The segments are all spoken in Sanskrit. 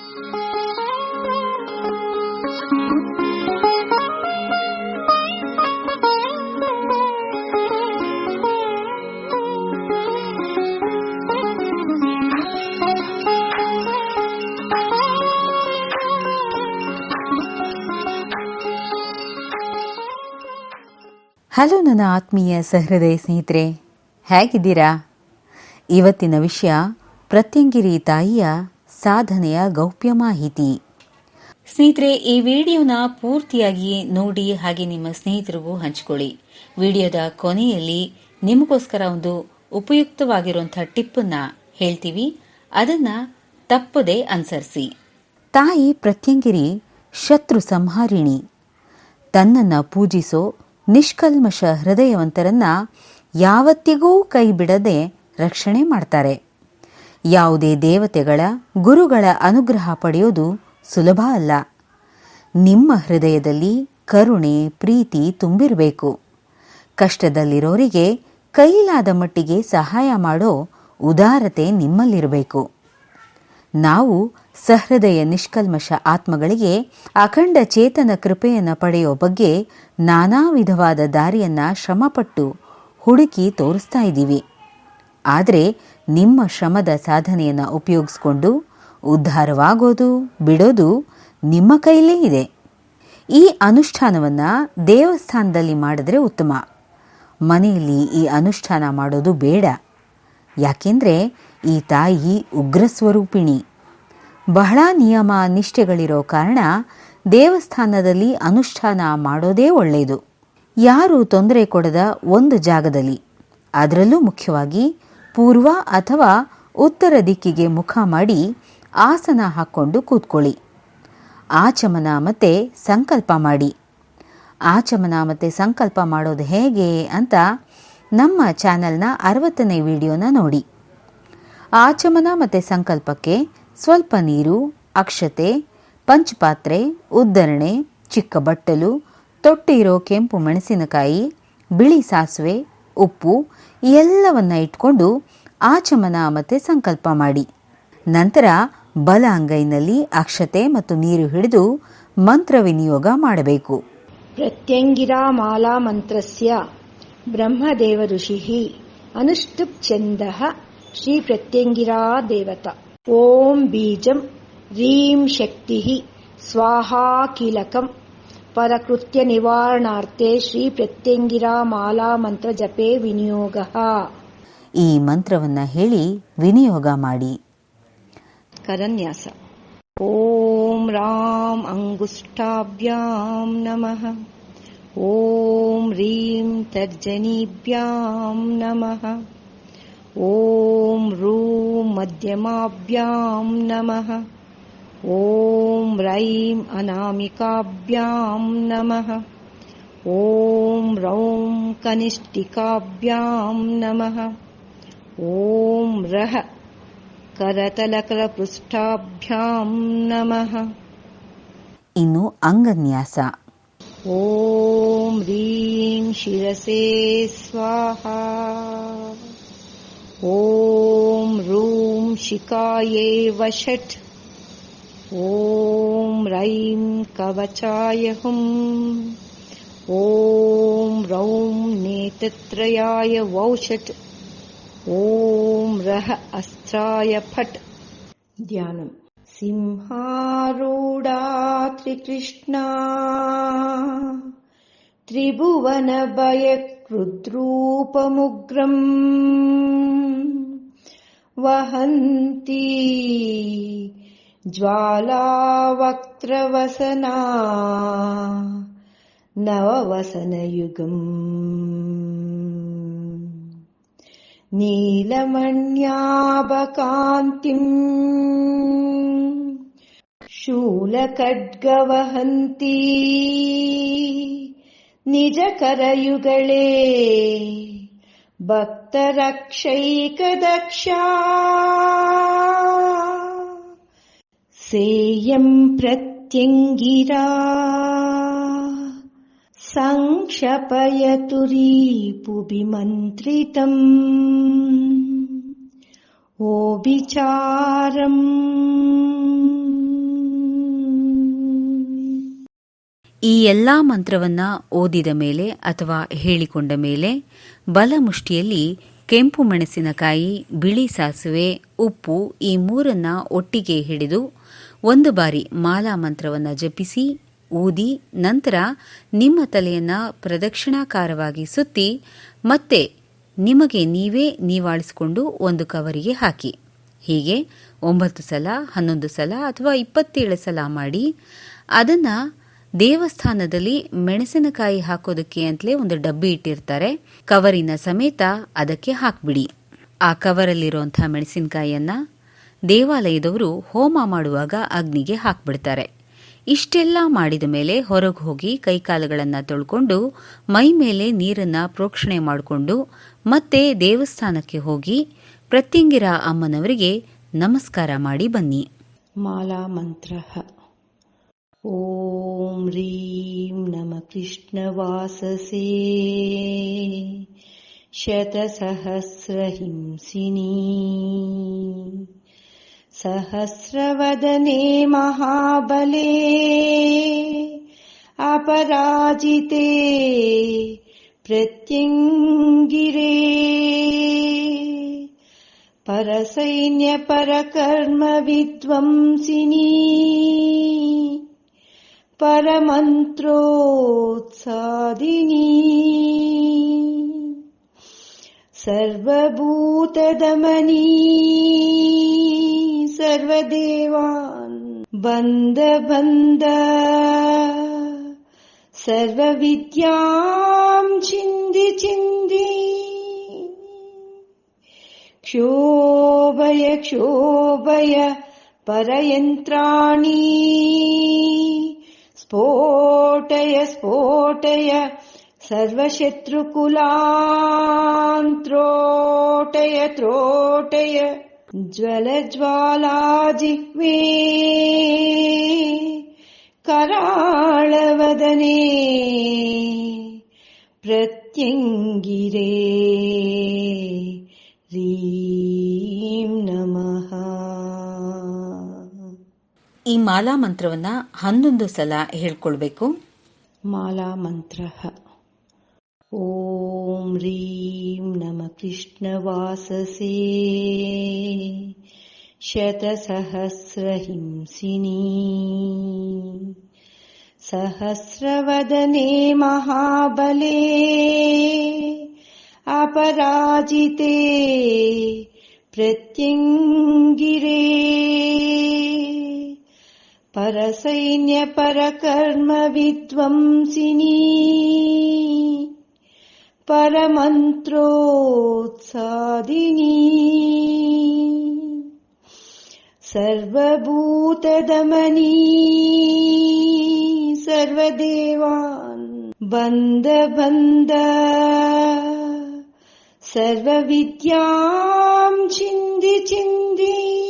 ಹಲೋ ನನ್ನ ಆತ್ಮೀಯ ಸಹೃದಯ ಸ್ನೇಹಿತರೆ ಹೇಗಿದ್ದೀರಾ? ಇವತ್ತಿನ ವಿಷಯ ಪ್ರತ್ಯಂಗಿರಿ ತಾಯಿಯ ಸಾಧನೆಯ ಗೌಪ್ಯ ಮಾಹಿತಿ. ಸ್ನೇಹಿತರೆ, ಈ ವಿಡಿಯೋನ ಪೂರ್ತಿಯಾಗಿ ನೋಡಿ ಹಾಗೆ ನಿಮ್ಮ ಸ್ನೇಹಿತರಿಗೂ ಹಂಚಿಕೊಳ್ಳಿ. ವಿಡಿಯೋದ ಕೊನೆಯಲ್ಲಿ ನಿಮಗೋಸ್ಕರ ಒಂದು ಉಪಯುಕ್ತವಾಗಿರುವಂತಹ ಟಿಪ್ಪನ್ನ ಹೇಳ್ತೀವಿ. ಅದನ್ನ ತಪ್ಪದೆ ಅನುಸರಿಸಿ. ತಾಯಿ ಪ್ರತ್ಯಂಗಿರಿ, ಶತ್ರು ಸಂಹಾರಿಣಿ. ತನ್ನನ್ನ ಪೂಜಿಸೋ ನಿಷ್ಕಲ್ಮಶ ಹೃದಯವಂತರನ್ನ ಯಾವತ್ತಿಗೂ ಕೈ ಬಿಡದೆ ರಕ್ಷಣೆ ಮಾಡ್ತಾರೆ. ಯಾವುದೇ ದೇವತೆಗಳ ಗುರುಗಳ ಅನುಗ್ರಹ ಪಡೆಯೋದು ಸುಲಭ ಅಲ್ಲ. ನಿಮ್ಮ ಹೃದಯದಲ್ಲಿ ಕರುಣೆ, ಪ್ರೀತಿ ತುಂಬಿರಬೇಕು. ಕಷ್ಟದಲ್ಲಿರೋರಿಗೆ ಕೈಲಾದ ಮಟ್ಟಿಗೆ ಸಹಾಯ ಮಾಡೋ ಉದಾರತೆ ನಿಮ್ಮಲ್ಲಿರಬೇಕು. ನಾವು ಸಹೃದಯ ನಿಷ್ಕಲ್ಮಶ ಆತ್ಮಗಳಿಗೆ ಅಖಂಡ ಚೇತನ ಕೃಪೆಯನ್ನು ಪಡೆಯೋ ಬಗ್ಗೆ ನಾನಾ ವಿಧವಾದ ದಾರಿಯನ್ನು ಶ್ರಮಪಟ್ಟು ಹುಡುಕಿ ತೋರಿಸ್ತಾ ಇದ್ದೀವಿ. ಆದರೆ ನಿಮ್ಮ ಶ್ರಮದ ಸಾಧನೆಯನ್ನು ಉಪಯೋಗಿಸ್ಕೊಂಡು ಉದ್ಧಾರವಾಗೋದು, ಬಿಡೋದು ನಿಮ್ಮ ಕೈಲೇ ಇದೆ. ಈ ಅನುಷ್ಠಾನವನ್ನು ದೇವಸ್ಥಾನದಲ್ಲಿ ಮಾಡಿದ್ರೆ ಉತ್ತಮ. ಮನೆಯಲ್ಲಿ ಈ ಅನುಷ್ಠಾನ ಮಾಡೋದು ಬೇಡ. ಯಾಕೆಂದರೆ ಈ ತಾಯಿ ಉಗ್ರ ಸ್ವರೂಪಿಣಿ. ಬಹಳ ನಿಯಮ ನಿಷ್ಠೆಗಳಿರೋ ಕಾರಣ ದೇವಸ್ಥಾನದಲ್ಲಿ ಅನುಷ್ಠಾನ ಮಾಡೋದೇ ಒಳ್ಳೆಯದು ಯಾರು ತೊಂದರೆ ಕೊಡದ ಒಂದು ಜಾಗದಲ್ಲಿ. ಅದರಲ್ಲೂ ಮುಖ್ಯವಾಗಿ ಪೂರ್ವ ಅಥವಾ ಉತ್ತರ ದಿಕ್ಕಿಗೆ ಮುಖ ಮಾಡಿ ಆಸನ ಹಾಕ್ಕೊಂಡು ಕೂತ್ಕೊಳ್ಳಿ. ಆಚಮನ ಮತ್ತೆ ಸಂಕಲ್ಪ ಮಾಡಿ. ಆಚಮನ ಮತ್ತೆ ಸಂಕಲ್ಪ ಮಾಡೋದು ಹೇಗೆ ಅಂತ ನಮ್ಮ ಚಾನೆಲ್ನ ಅರವತ್ತನೇ ವಿಡಿಯೋನ ನೋಡಿ. ಆಚಮನ ಮತ್ತು ಸಂಕಲ್ಪಕ್ಕೆ ಸ್ವಲ್ಪ ನೀರು, ಅಕ್ಷತೆ, ಪಂಚಪಾತ್ರೆ ಉದ್ದರಣೆ ಚಿಕ್ಕ ಬಟ್ಟಲು, ತೊಟ್ಟಿರೋ ಕೆಂಪು ಮೆಣಸಿನಕಾಯಿ, ಬಿಳಿ ಸಾಸಿವೆ, ಉಪ್ಪು ಎಲ್ಲವನ್ನ ಇಟ್ಕೊಂಡು ಆಚಮನ ಮತ್ತೆ ಸಂಕಲ್ಪ ಮಾಡಿ. ನಂತರ ಬಲ ಅಂಗೈನಲ್ಲಿ ಅಕ್ಷತೆ ಮತ್ತು ನೀರು ಹಿಡಿದು ಮಂತ್ರ ವಿನಿಯೋಗ ಮಾಡಬೇಕು. ಪ್ರತ್ಯಂಗಿರಾ ಮಾಲಾ ಮಂತ್ರಸ್ಯ ಬ್ರಹ್ಮದೇವ ಋಷಿ ಅನುಷ್ಠುಪ್ ಚಂದ ಶ್ರೀ ಪ್ರತ್ಯಂಗಿರಾ ದೇವತಾ. ಓಂ ಬೀಜಂ ರೀಂ ಶಕ್ತಿ ಸ್ವಾಹಾ ಕೀಲಕಂ ಪರಕೃತ್ಯ ನಿವಾರಣಾರ್ಥೆ ಶ್ರೀ ಪ್ರತ್ಯಂಗಿರಾ ಮಾಲಾ ಮಂತ್ರ ಜಪೆ ವಿನಿಯೋಗ. ಈ ಮಂತ್ರವನ್ನು ಹೇಳಿ ವಿನಿಯೋಗ ಮಾಡಿ. ಕರನ್ಯಾಸ. ಓಂ ರಾಮ್ ಅಂಗುಷ್ಟಾಭ್ಯಾಂ ನಮಃ. ಓಂ ರೀಂ ತರ್ಜನೀಭ್ಯಾಂ ನಮಃ. ಓಂ ರೂಂ ಮಧ್ಯಮಾಭ್ಯಾಂ ನಮಃ. ॐ रैं अनामिकाभ्यां नमः ॐ रौं कनिष्ठिकाभ्यां नमः ॐ रः करतलकरपृष्ठाभ्यां नमः ಇನ್ನು ಅಂಗನ್ಯಾಸ ॐ ह्रीं शिरसे स्वाहा ॐ ह्रूं शिकाये वषट् ॐ रैं कवचाय हुम् ॐ रौं नेतत्रयाय वौषट्। ॐ रः अस्त्राय फट्। ध्यानम्। सिंहारूढा त्रिकृष्णा। त्रिभुवनभयकृद्रूपमुग्रम् वहन्ती ज्वालावक्त्रवसना नववसनयुगम्। नीलमण्याबकान्तिम् शूलखड्गवहन्ती। निजकरयुगळे। भक्तरक्षैकदक्षा ಸೇಯಂ ಪ್ರತ್ಯಂಗಿರಾ. ಸಂಕ್ಷಪಯತುರಿ ಭೂಬಿಮಂತ್ರಿತಂ ಓವಿಚಾರಂ ಈ ಎಲ್ಲಾ ಮಂತ್ರವನ್ನ ಓದಿದ ಮೇಲೆ ಅಥವಾ ಹೇಳಿಕೊಂಡ ಮೇಲೆ ಬಲಮುಷ್ಟಿಯಲ್ಲಿ ಕೆಂಪು ಮೆಣಸಿನಕಾಯಿ, ಬಿಳಿ ಸಾಸುವೆ, ಉಪ್ಪು ಈ ಮೂರನ್ನ ಒಟ್ಟಿಗೆ ಹಿಡಿದು ಒಂದು ಬಾರಿ ಮಾಲಾ ಮಂತ್ರವನ್ನು ಜಪಿಸಿ, ಊದಿ ನಂತರ ನಿಮ್ಮ ತಲೆಯನ್ನ ಪ್ರದಕ್ಷಿಣಾಕಾರವಾಗಿ ಸುತ್ತಿ ಮತ್ತೆ ನಿಮಗೆ ನೀವೇ ನೀವಾಳಿಸಿಕೊಂಡು ಒಂದು ಕವರಿಗೆ ಹಾಕಿ. ಹೀಗೆ ಒಂಬತ್ತು ಸಲ, ಹನ್ನೊಂದು ಸಲ ಅಥವಾ ಇಪ್ಪತ್ತೇಳು ಸಲ ಮಾಡಿ ಅದನ್ನ ದೇವಸ್ಥಾನದಲ್ಲಿ ಮೆಣಸಿನಕಾಯಿ ಹಾಕೋದಕ್ಕೆ ಅಂತಲೇ ಒಂದು ಡಬ್ಬಿ ಇಟ್ಟಿರ್ತಾರೆ. ಕವರಿನ ಸಮೇತ ಅದಕ್ಕೆ ಹಾಕ್ಬಿಡಿ. ಆ ಕವರಲ್ಲಿರುವಂತಹ ಮೆಣಸಿನಕಾಯಿಯನ್ನ ದೇವಾಲಯದವರು ಹೋಮ ಮಾಡುವಾಗ ಅಗ್ನಿಗೆ ಹಾಕ್ಬಿಡ್ತಾರೆ. ಇಷ್ಟೆಲ್ಲ ಮಾಡಿದ ಮೇಲೆ ಹೊರಗೆ ಹೋಗಿ ಕೈಕಾಲುಗಳನ್ನು ತೊಳ್ಕೊಂಡು ಮೈ ಮೇಲೆ ನೀರನ್ನು ಪ್ರೋಕ್ಷಣೆ ಮಾಡಿಕೊಂಡು ಮತ್ತೆ ದೇವಸ್ಥಾನಕ್ಕೆ ಹೋಗಿ ಪ್ರತ್ಯಂಗಿರ ಅಮ್ಮನವರಿಗೆ ನಮಸ್ಕಾರ ಮಾಡಿ ಬನ್ನಿ. ಮಾಲಾ ಮಂತ್ರ. ॐ ह्रीं नम कृष्णवाससे। शतसहस्रहिंसिनी। सहस्रवदने महाबले। अपराजिते प्रत्यङ्गिरे। परसैन्यपरकर्म विद्वंसिनी परमन्त्रोत्सादिनी। सर्वभूतदमनी। सर्वदेवान् बन्द सर्वविद्यां छिन्दि छिन्दि। क्षोभय क्षोभय परयन्त्राणि स्फोटय स्फोटय सर्वशत्रुकुलान् त्रोटय त्रोटय ज्वलज्वालाजिह्वे कराळवदने प्रत्यङ्गिरे ಈ ಮಾಲಾ ಮಂತ್ರವನ್ನ ಹನ್ನೊಂದು ಸಲ ಹೇಳ್ಕೊಳ್ಬೇಕು माला मन्त्रः ॐ ह्रीं नम कृष्णवाससे शतसहस्रहिंसिनी सहस्रवदने महाबले अपराजिते प्रत्यङ्गिरे विद्वंसिनी परमन्त्रोत्सादिनी। सर्वभूतदमनी। सर्वदेवान् बन्द बन्द सर्वविद्यां छिन्दि छिन्दि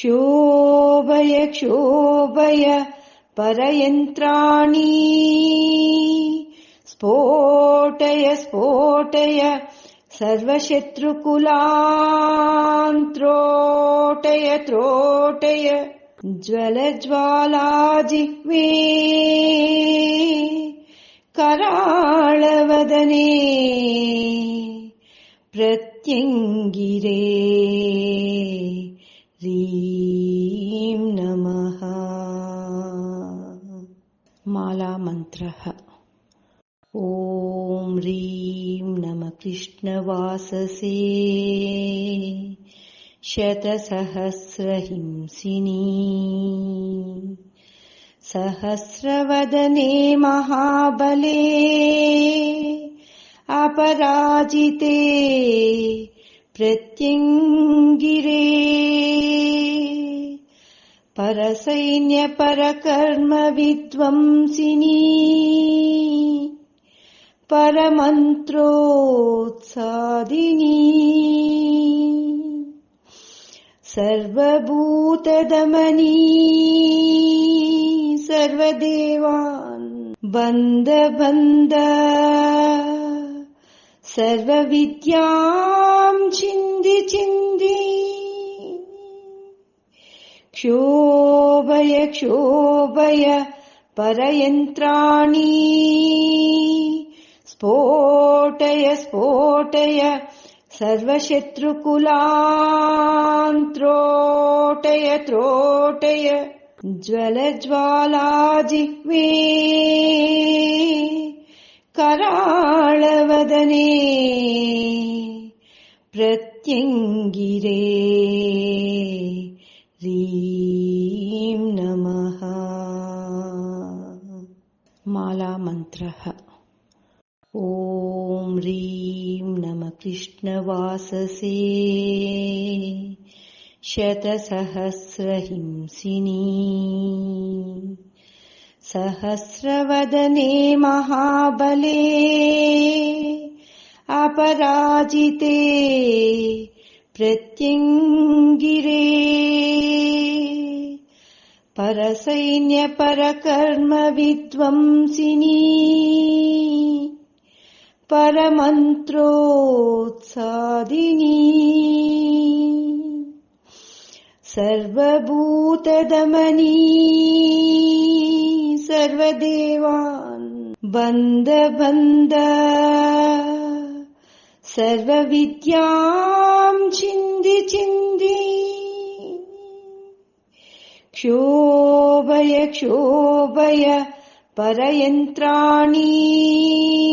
क्षोभय क्षोभय परयन्त्राणि। स्फोटय स्फोटय सर्वशत्रुकुलान् त्रोटय त्रोटय ज्वलज्वालाजिह्वे। कराळवदने प्रत्यङ्गिरे कृष्णवाससे। शतसहस्रहिंसिनी। सहस्रवदने महाबले। अपराजिते प्रत्यङ्गिरे। परसैन्यपरकर्म विद्वंसिनी परमन्त्रोत्सादिनी। सर्वभूतदमनी। सर्वदेवान् बन्द बन्द सर्वविद्यां छिन्दि छिन्दि। क्षोभय क्षोभय परयन्त्राणि स्फोटय स्फोटय सर्वशत्रुकुलान् त्रोटय त्रोटय ज्वलज्वालाजिह्वे कराळवदने प्रत्यङ्गिरे नमः। मालामन्त्रः कृष्णवाससे। शतसहस्रहिंसिनी। सहस्रवदने महाबले। अपराजिते प्रत्यङ्गिरे। परसैन्यपरकर्मविद्वंसिनी परमन्त्रोत्सादिनी। सर्वभूतदमनी। सर्वदेवान् बन्द बन्द सर्वविद्याम् छिन्दि छिन्दि। क्षोभय क्षोभय परयन्त्राणि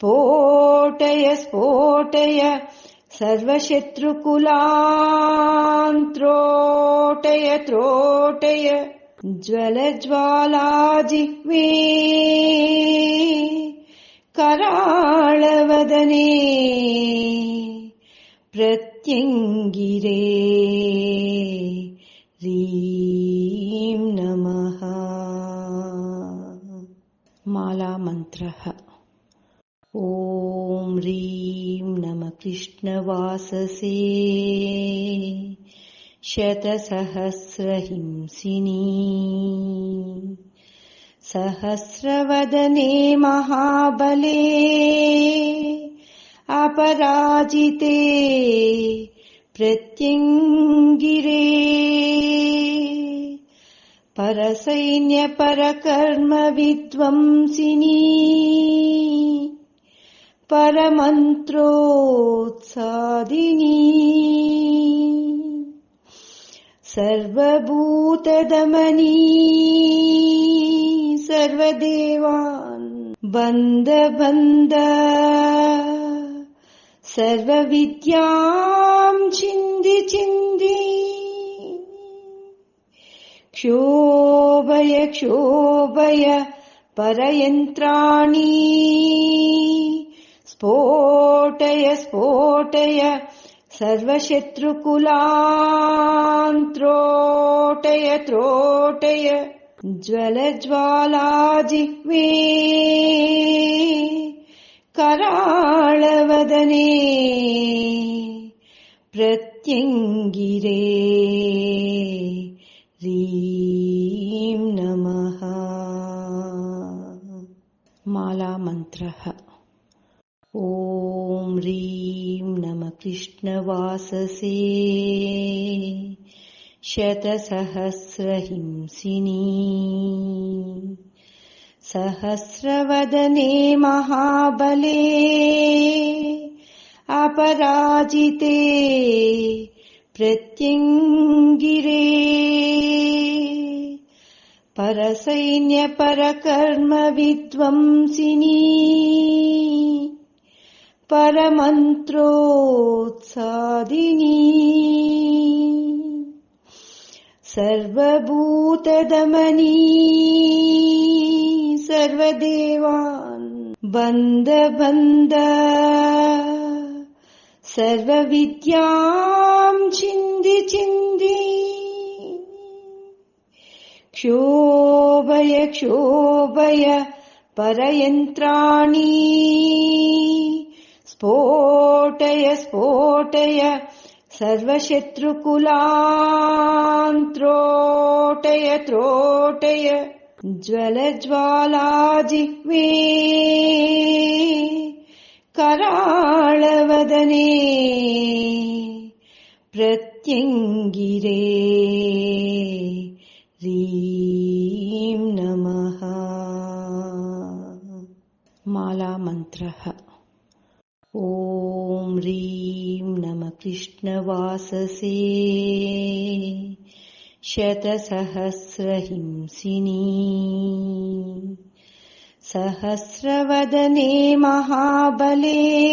स्फोटय स्फोटय सर्वशत्रुकुलान् त्रोटय त्रोटय ज्वलज्वालाजिह्वे कराळवदने प्रत्यङ्गिरे कृष्णवाससे। शतसहस्रहिंसिनी। सहस्रवदने महाबले। अपराजिते प्रत्यङ्गिरे। परसैन्यपरकर्मविद्वंसिनी परमन्त्रोत्सादिनी। सर्वभूतदमनी। सर्वदेवान् बन्द बन्द सर्वविद्याम् छिन्दि छिन्दि। क्षोभय क्षोभय परयन्त्राणि स्फोटय स्फोटय। सर्वशत्रुकुलान् त्रोटय त्रोटय। ज्वलज्वालाजिह्वे। कराळवदने। प्रत्यङ्गिरे कृष्णवाससे। शतसहस्रहिंसिनी। सहस्रवदने महाबले। अपराजिते प्रत्यङ्गिरे। परसैन्यपरकर्मविद्वंसिनी परमन्त्रोत्सादिनी। सर्वभूतदमनी। सर्वदेवान् बन्द बन्द सर्वविद्याम् छिन्दि छिन्दि। क्षोभय क्षोभय परयन्त्राणि स्फोटय स्फोटय सर्वशत्रुकुलान् त्रोटय त्रोटय ज्वलज्वालाजिह्वे कराळवदने प्रत्यङ्गिरे नमः। मालामन्त्रः ह्रीं नम कृष्णवाससे। शतसहस्रहिंसिनी। सहस्रवदने महाबले।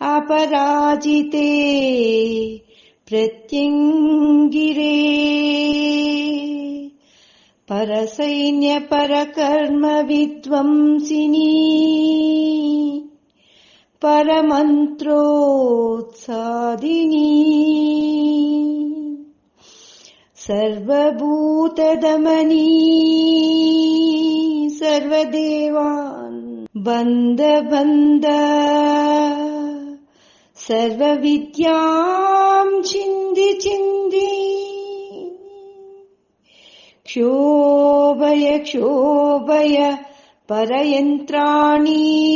अपराजिते प्रत्यङ्गिरे। परसैन्यपरकर्म विद्वंसिनी परमन्त्रोत्सादिनी। सर्वभूतदमनी। सर्वदेवान् बन्द बन्द सर्वविद्यां छिन्दि छिन्दि। क्षोभय क्षोभय परयन्त्राणि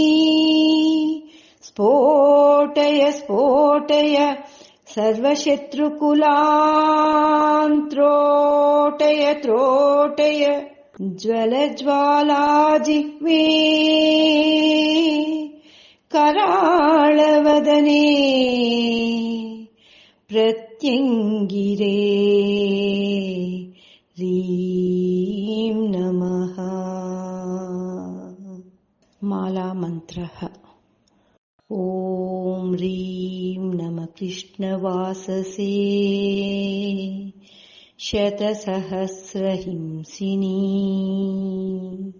स्फोटय स्फोटय सर्वशत्रुकुलान् त्रोटय त्रोटय ज्वलज्वालाजिह्वे कराळवदने प्रत्यङ्गिरे नमः। मालामन्त्रः कृष्णवाससे। शतसहस्रहिंसिनी।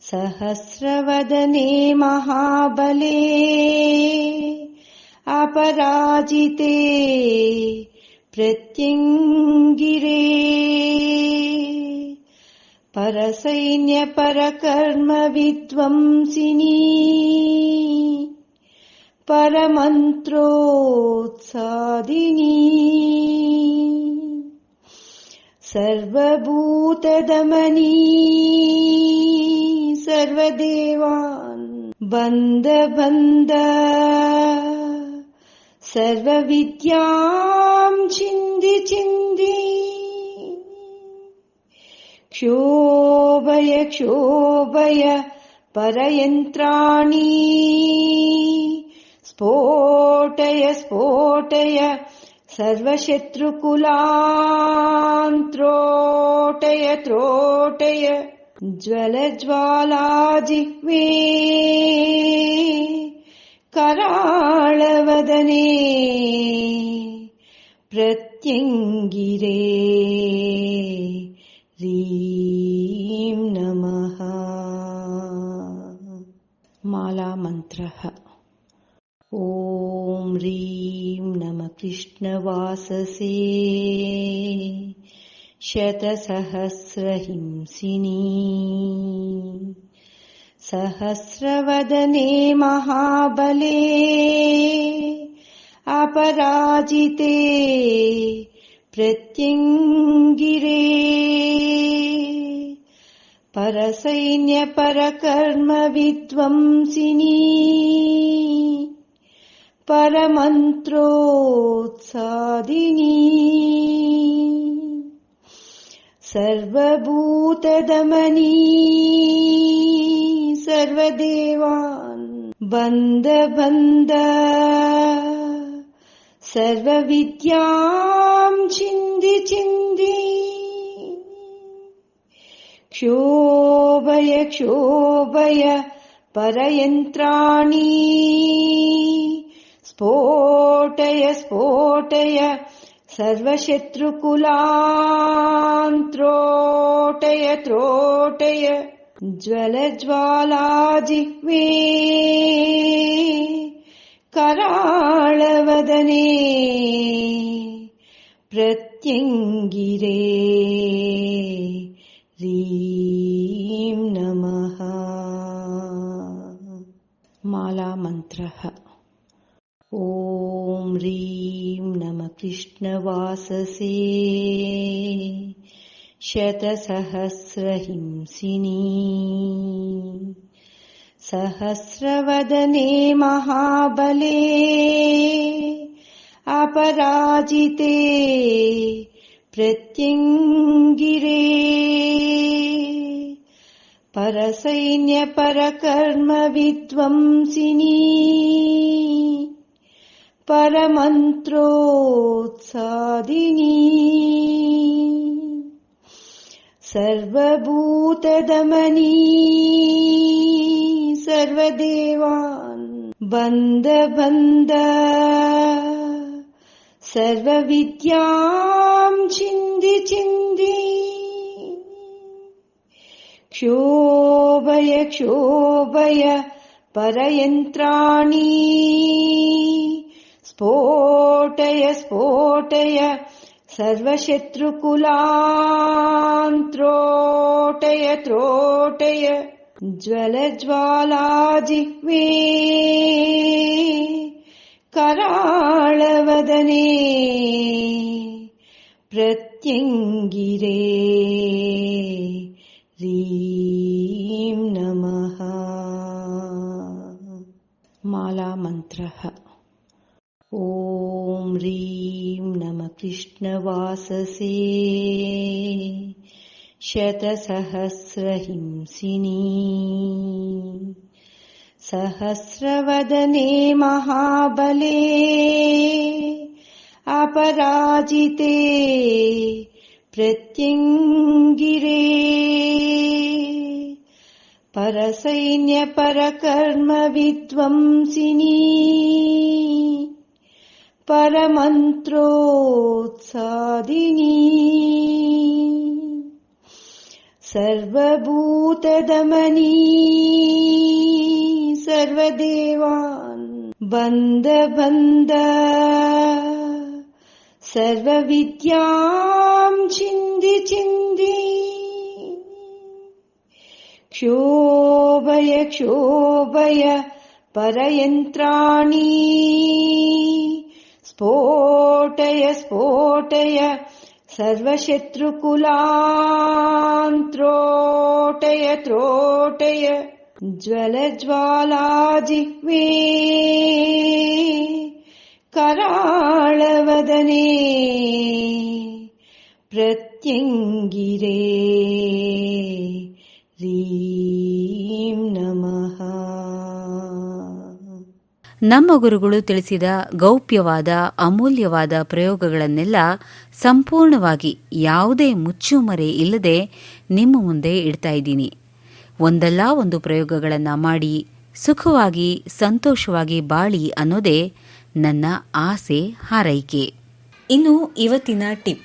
सहस्रवदने महाबले। अपराजिते प्रत्यङ्गिरे। परसैन्यपरकर्म विद्वंसिनी परमन्त्रोत्सादिनी। सर्वभूतदमनी। सर्वदेवान् बन्द बन्द सर्वविद्यां छिन्दि छिन्दि। क्षोभय क्षोभय परयन्त्राणि स्फोटय स्फोटय सर्वशत्रुकुलान् त्रोटय त्रोटय ज्वलज्वालाजिह्वे कराळवदने प्रत्यङ्गिरे कृष्णवाससे। शतसहस्रहिंसिनी। सहस्रवदने महाबले। अपराजिते प्रत्यङ्गिरे। परसैन्यपरकर्म विद्वंसिनी परमन्त्रोत्सादिनी। सर्वभूतदमनी। सर्वदेवान् बन्द बन्द सर्वविद्यां छिन्दि छिन्दि। क्षोभय क्षोभय परयन्त्राणि स्फोटय स्फोटय सर्वशत्रुकुलान् त्रोटय त्रोटय ज्वलज्वालाजिह्वे कराळवदने प्रत्यङ्गिरे नमः। मालामन्त्रः कृष्णवाससे। शतसहस्रहिंसिनी। सहस्रवदने महाबले। अपराजिते प्रत्यङ्गिरे। परसैन्यपरकर्म विद्वंसिनी परमन्त्रोत्सादिनी। सर्वभूतदमनी। सर्वदेवान् बन्द बन्द सर्वविद्यां छिन्दि छिन्दि। क्षोभय क्षोभय परयन्त्राणि स्फोटय स्फोटय सर्वशत्रुकुलान् त्रोटय त्रोटय ज्वलज्वालाजिह्वे कराळवदने प्रत्यङ्गिरे नमः। मालामन्त्रः कृष्णवाससे। शतसहस्रहिंसिनी। सहस्रवदने महाबले। अपराजिते प्रत्यङ्गिरे। परसैन्यपरकर्म विद्वंसिनी परमन्त्रोत्सादिनी। सर्वभूतदमनी। सर्वदेवान् बन्द बन्द सर्वविद्यां छिन्दि छिन्दि। क्षोभय क्षोभय परयन्त्राणि स्फोटय स्फोटय सर्वशत्रुकुलान् त्रोटय त्रोटय ज्वलज्वालाजिह्वे कराळवदने प्रत्यङ्गिरे ನಮ್ಮ ಗುರುಗಳು ತಿಳಿಸಿದ ಗೌಪ್ಯವಾದ, ಅಮೂಲ್ಯವಾದ ಪ್ರಯೋಗಗಳನ್ನೆಲ್ಲ ಸಂಪೂರ್ಣವಾಗಿ ಯಾವುದೇ ಮುಚ್ಚುಮರೆ ಇಲ್ಲದೆ ನಿಮ್ಮ ಮುಂದೆ ಇಡ್ತಾ ಇದ್ದೀನಿ. ಒಂದಲ್ಲ ಒಂದು ಪ್ರಯೋಗಗಳನ್ನು ಮಾಡಿ, ಸುಖವಾಗಿ, ಸಂತೋಷವಾಗಿ ಬಾಳಿ ಅನ್ನೋದೇ ನನ್ನ ಆಸೆ, ಹಾರೈಕೆ. ಇನ್ನು ಇವತ್ತಿನ ಟಿಪ್.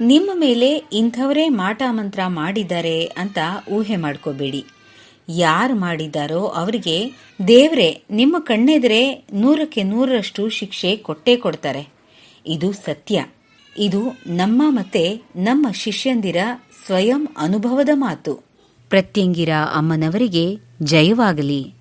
ನಿಮ್ಮ ಮೇಲೆ ಇಂಥವರೇ ಮಾಟ ಮಂತ್ರ ಮಾಡಿದ್ದಾರೆ ಅಂತ ಊಹೆ ಮಾಡ್ಕೋಬೇಡಿ. ಯಾರು ಮಾಡಿದ್ದಾರೋ ಅವರಿಗೆ ದೇವ್ರೆ, ನಿಮ್ಮ ಕಣ್ಣೆದರೆ ನೂರಕ್ಕೆ ನೂರರಷ್ಟು ಶಿಕ್ಷೆ ಕೊಟ್ಟೇ ಕೊಡ್ತಾರೆ. ಇದು ಸತ್ಯ. ಇದು ನಮ್ಮ ಮತ್ತೆ ನಮ್ಮ ಶಿಷ್ಯಂದಿರ ಸ್ವಯಂ ಅನುಭವದ ಮಾತು. ಪ್ರತ್ಯಂಗಿರ ಅಮ್ಮನವರಿಗೆ ಜಯವಾಗಲಿ.